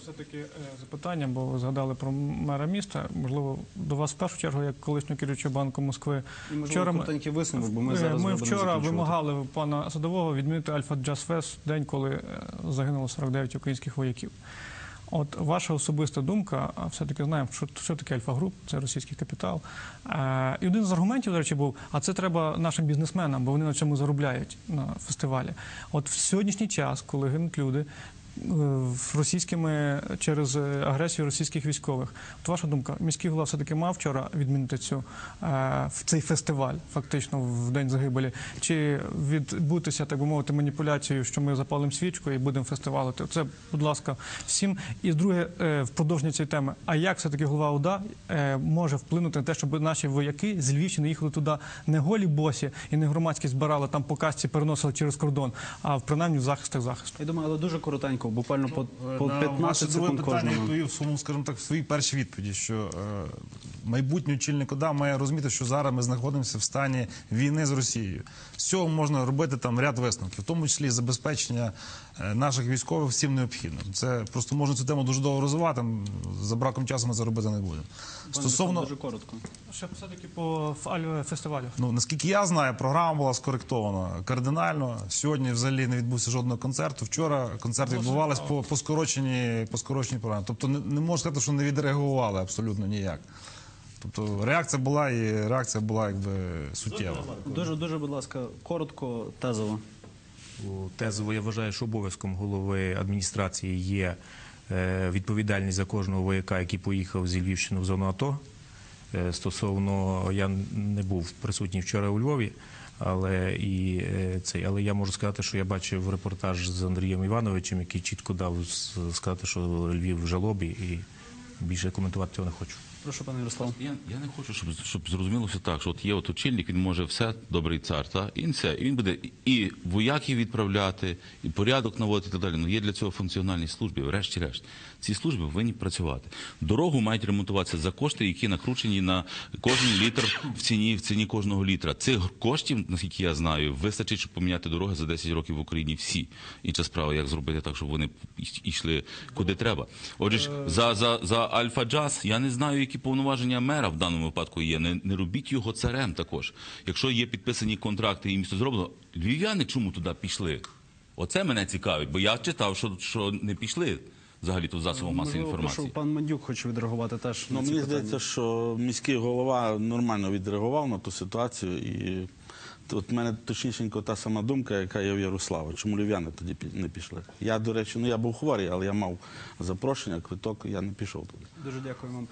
Все-таки е, запитання, бо ви згадали про мера міста. Можливо, до вас в першу чергу, як колишнього керуючого банку Москви. І, можливо, Вчора ми- висновок, бо ми Е, зараз ми вчора вимагали пана Садового відмінити Альфа Джаз Фест день, коли е, загинуло 49 українських вояків. От ваша особиста думка, а все-таки знаємо, що, що таке Альфа Груп, це російський капітал. Е, і один з аргументів, до речі, був: а це треба нашим бізнесменам, бо вони на цьому заробляють на фестивалі. От в сьогоднішній час, коли гинуть люди. Е, в Російськими через е, агресію російських військових. От ваша думка, міський голова все таки мав вчора відмінити цю е, в цей фестиваль, фактично в день загибелі, чи відбутися, так би мовити, маніпуляцією, що ми запалимо свічку і будемо фестивалити? Це, будь ласка, всім. І друге, е, в продовження цієї теми. А як все таки голова ОДА е, може вплинути на те, щоб наші вояки з Львівщини їхали туди не голі босі і не громадські збирали там по касті, переносили через кордон, а принаймні в захистах захисту? Я думаю, але дуже коротенько, буквально по, по На 15 ваше друге секунд питання кожному. відповів своєму, скажімо так, в своїй першій відповіді, що е, майбутній очільник ОДА має розуміти, що зараз ми знаходимося в стані війни з Росією. З цього можна робити там ряд висновків, в тому числі і забезпечення е, наших військових всім необхідним. Це просто можна цю тему дуже довго розвивати. За браком часу ми це робити не будемо. Стосовно дуже коротко. Ще все таки по фестивалю. Ну наскільки я знаю, програма була скоректована кардинально. Сьогодні взагалі не відбувся жодного концерту. Вчора концерти відбувались по, по скороченій по скороченій програмі. Тобто не, не можу сказати, що не відреагували абсолютно ніяк. Тобто реакція була і реакція була якби суттєва. Дуже, дуже, будь ласка, коротко, тезово. У Тезово я вважаю, що обов'язком голови адміністрації є е, відповідальність за кожного вояка, який поїхав зі Львівщини в зону АТО. Е, Стосовно я не був присутній вчора у Львові, але і е, цей, але я можу сказати, що я бачив репортаж з Андрієм Івановичем, який чітко дав сказати, що Львів в жалобі, і більше коментувати цього не хочу. Прошу, пане Ярослав. Я, я не хочу, щоб, щоб зрозумілося так, що от є от очільник, він може все, добрий цар, та? і він все. І він буде і вояків відправляти, і порядок наводити і так далі. Ну є для цього функціональні служби, врешті-решт. Ці служби повинні працювати. Дорогу мають ремонтуватися за кошти, які накручені на кожен літр в ціні, в ціні кожного літра. Цих коштів, наскільки я знаю, вистачить, щоб поміняти дороги за 10 років в Україні всі. Інша справа, як зробити так, щоб вони йшли куди треба. Отже за, за, за Альфа Джаз я не знаю, які повноваження мера в даному випадку є. Не, не робіть його царем також. Якщо є підписані контракти і місто зроблено, львів'яни чому туди пішли? Оце мене цікавить, бо я читав, що, що не пішли взагалі тут засобом масової інформації. прошу, пан Мандюк хоче відреагувати теж Ну, на ці мені питання. здається, що міський голова нормально відреагував на ту ситуацію. І от в мене точнісінько та сама думка, яка є в Ярослава. Чому львів'яни тоді не пішли? Я, до речі, ну я був хворий, але я мав запрошення, квиток, я не пішов туди. Дуже дякую вам.